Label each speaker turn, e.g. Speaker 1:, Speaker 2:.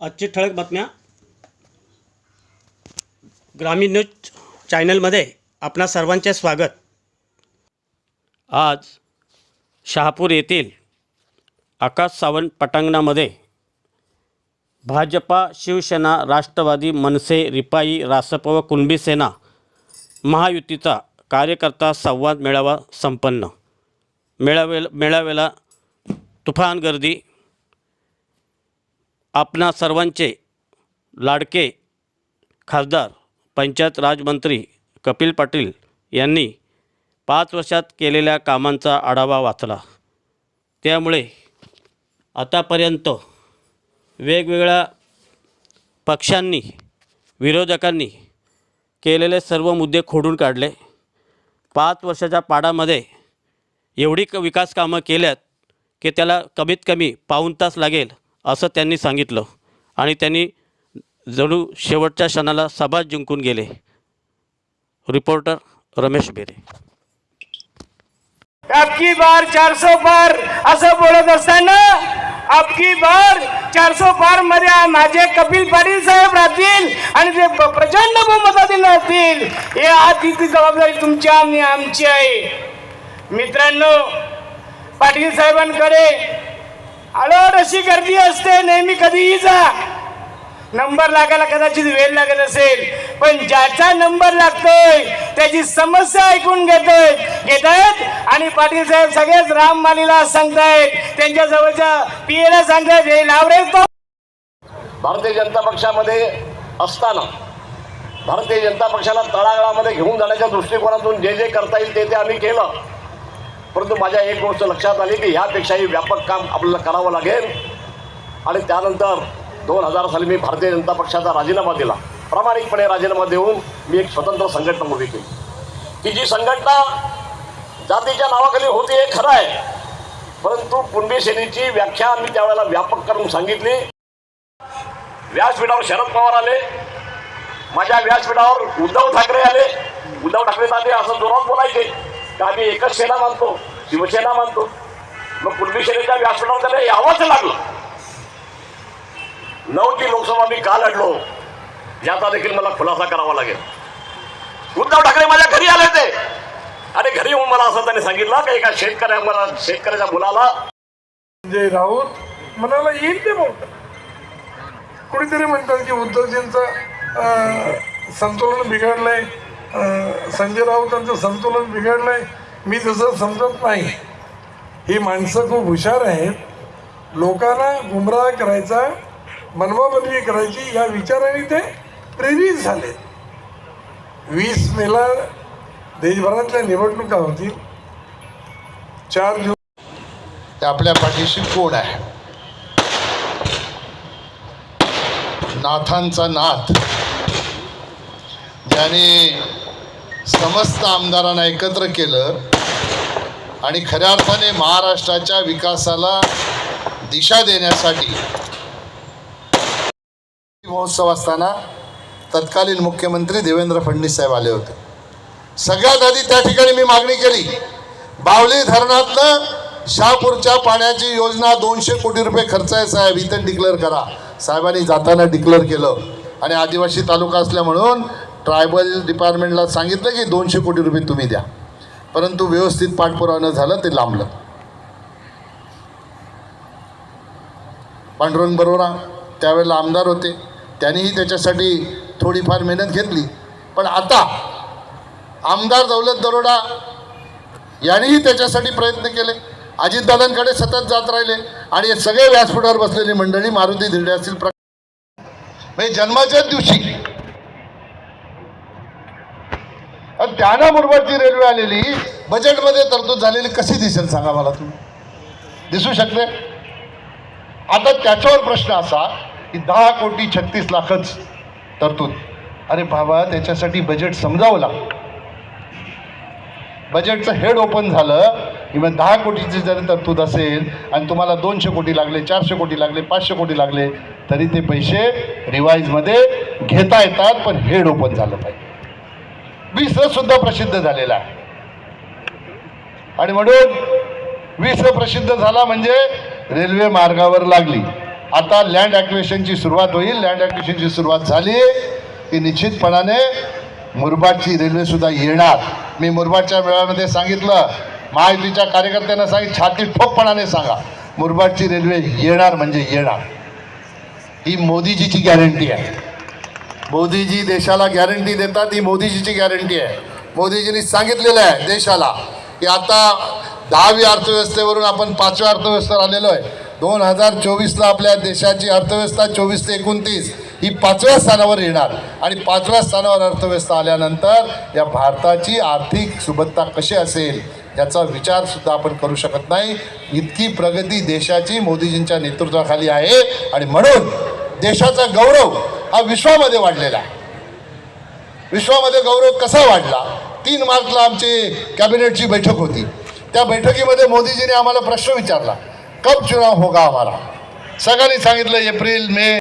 Speaker 1: आजची ठळक बातम्या ग्रामीण न्यूज चॅनलमध्ये आपणा सर्वांचे स्वागत. आज शहापूर येथील आकाश सावंत पटांगणामध्ये भाजपा शिवसेना राष्ट्रवादी मनसे रिपाई रासप व कुणबी सेना महायुतीचा कार्यकर्ता संवाद मेळावा संपन्न. मेळावे मेळाव्याला तुफान गर्दी आपणा सर्वांचे लाडके खासदार पंचायत राजमंत्री कपिल पाटील यांनी पाच वर्षात केलेल्या कामांचा आढावा वाचला. त्यामुळे आतापर्यंत वेगवेगळ्या पक्षांनी विरोधकांनी केलेले सर्व मुद्दे खोडून काढले. पाच वर्षाच्या पाडामध्ये एवढी क विकास कामं केल्यात की त्याला कमीत कमी पाऊण तास लागेल असं त्यांनी सांगितलं. आणि त्यांनी जणू शेवटच्या क्षणाला सभा जिंकून गेले. रिपोर्टर रमेश बेरे.
Speaker 2: अबकी बार चारसो पार असं बोलत असताना अबकी बार चारसो पारमध्ये माझे कपिल पाटील साहेब राहतील आणि ते प्रचंड बहुमतातील राहतील हे आधी ती जबाबदारी तुमची आणि आमची आहे. मित्रांनो पाटील साहेबांकडे अलट अशी गर्दी असते नेहमी कधीही जा. नंबर लागायला कदाचित वेळ लागत असेल पण ज्याचा नंबर लागतोय त्याची समस्या ऐकून घेतोय. घेतायत? आणि पाटील साहेब सगळेच राम मालीला सांगतायत. त्यांच्या जवळच्या पीएला सांगतायत हे लावरे तो.
Speaker 3: भारतीय जनता पक्षामध्ये असताना भारतीय जनता पक्षाला तळागाळामध्ये घेऊन जाण्याच्या दृष्टिकोनातून जे जे करता येईल ते ते आम्ही केलं. परंतु माझ्या एक गोष्ट लक्षात आली की ह्यापेक्षाही व्यापक काम आपल्याला करावं लागेल. आणि त्यानंतर दोन हजार साली मी भारतीय जनता पक्षाचा राजीनामा दिला. प्रामाणिकपणे राजीनामा देऊन मी एक स्वतंत्र संघटना उभी केली. की जी संघटना जातीच्या नावाखाली होती हे खरं आहे. परंतु कुणबी सेनेची व्याख्या मी त्यावेळेला व्यापक करून सांगितली. व्यासपीठावर शरद पवार आले. माझ्या व्यासपीठावर उद्धव ठाकरे आले. उद्धव ठाकरे आले असं जोरात बोलायचे. का आम्ही एकच सेना मानतो शिवसेना मानतो मग पूर्वी सेनेच्या व्यासपीठावर त्याला यावंच लागलं. नऊची लोकसभा मी का लढलो याचा देखील मला खुलासा करावा लागेल. उद्धव ठाकरे माझ्या घरी आले ते आणि घरी येऊन मला असं त्याने सांगितलं की एका शेतकऱ्या मला शेतकऱ्याच्या मुलाला
Speaker 4: संजय राऊत. मनाला येईल ते बोलतात कुणीतरी म्हणतात की उद्धवजींचं अं, संतुलन बिघडलंय. संजय राऊतांचं संतुलन बिघडलंय. मी तसं समजत नाही. ही माणसं खूप हुशार आहेत. लोकांना गुमराह करायचा मनवाबदली करायची या विचाराने ते प्रेरित झाले. वीस मेला देशभरातल्या निवडणुका होतील. चार जून
Speaker 5: ते आपल्या पाठीशी कोण आहे? नाथांचा नाथ. ज्याने समस्त आमदारांना एकत्र केलं आणि खऱ्या अर्थाने महाराष्ट्राच्या विकासाला दिशा देण्यासाठी महोत्सव असताना तत्कालीन मुख्यमंत्री देवेंद्र फडणवीस साहेब आले होते. सगळ्यात आधी त्या ठिकाणी मी मागणी केली बावली धरणातलं शहापूरच्या पाण्याची योजना दोनशे कोटी रुपये खर्च आहे साहेब इथं डिक्लेअर करा. साहेबांनी जाताना डिक्लेअर केलं. आणि आदिवासी तालुका असल्या म्हणून ट्रायबल डिपार्टमेंटला सांगितलं की दोनशे कोटी रुपये तुम्ही द्या. परंतु व्यवस्थित पाठपुरावा न झालं ते लांबलं. पांडुरंग बरोरा त्यावेळेला आमदार होते. त्यांनीही त्याच्यासाठी थोडीफार मेहनत घेतली. पण आता आमदार दौलत दरोडा यांनीही त्याच्यासाठी प्रयत्न केले. अजितदादांकडे सतत जात राहिले आणि सगळे व्यासपीठावर बसलेली मंडळी मारुती धिरडे असतील म्हणजे जन्माच्याच दिवशी आणि त्यांना मुरबाडची रेल्वे आलेली बजेटमध्ये तरतूद झालेली कशी दिसेल सांगा मला तुम्ही? दिसू शकते आता त्याच्यावर प्रश्न असा की दहा कोटी छत्तीस लाखच तरतूद. अरे बाबा त्याच्यासाठी बजेट समजावं लागतं बजेटचं हेड ओपन झालं किंवा दहा कोटीची जरी तरतूद असेल आणि तुम्हाला दोनशे कोटी लागले चारशे कोटी लागले पाचशे कोटी लागले तरी ते पैसे रिवाईजमध्ये घेता येतात पण हेड ओपन झालं पाहिजे. वीस सुद्धा प्रसिद्ध झालेला आहे. आणि म्हणून वीस प्रसिद्ध झाला म्हणजे रेल्वे मार्गावर लागली. आता लँड ॲक्विशनची सुरुवात होईल. लँड ॲक्विशनची सुरुवात झाली की निश्चितपणाने मुरबाडची रेल्वेसुद्धा येणार. मी मुरबाडच्या मेळाव्यामध्ये सांगितलं. महायुतीच्या कार्यकर्त्यांना सांगितलं. छाती ठोकपणाने सांगा. मुरबाडची रेल्वे येणार म्हणजे येणार. ही मोदीजीची गॅरंटी आहे. मोदीजी देशाला गॅरंटी देतात ही मोदीजीची गॅरंटी आहे. मोदीजींनी सांगितलेलं आहे देशाला की आता दहावी अर्थव्यवस्थेवरून आपण पाचव्या अर्थव्यवस्थेवर आलेलो आहे. दोन हजार चोवीसला आपल्या देशाची अर्थव्यवस्था चोवीस ते एकोणतीस ही पाचव्या स्थानावर येणार. आणि पाचव्या स्थानावर अर्थव्यवस्था आल्यानंतर या भारताची आर्थिक सुबत्ता कशी असेल याचा विचारसुद्धा आपण करू शकत नाही. इतकी प्रगती देशाची मोदीजींच्या नेतृत्वाखाली आहे. आणि म्हणून देशाचा गौरव हा विश्वामध्ये वाढलेला आहे. विश्वामध्ये गौरव कसा वाढला? तीन मार्चला आमची कॅबिनेटची बैठक होती. त्या बैठकीमध्ये मोदीजीने आम्हाला प्रश्न विचारला कब चुनाव होगा आम्हाला सगळ्यांनी सांगितलं एप्रिल मे.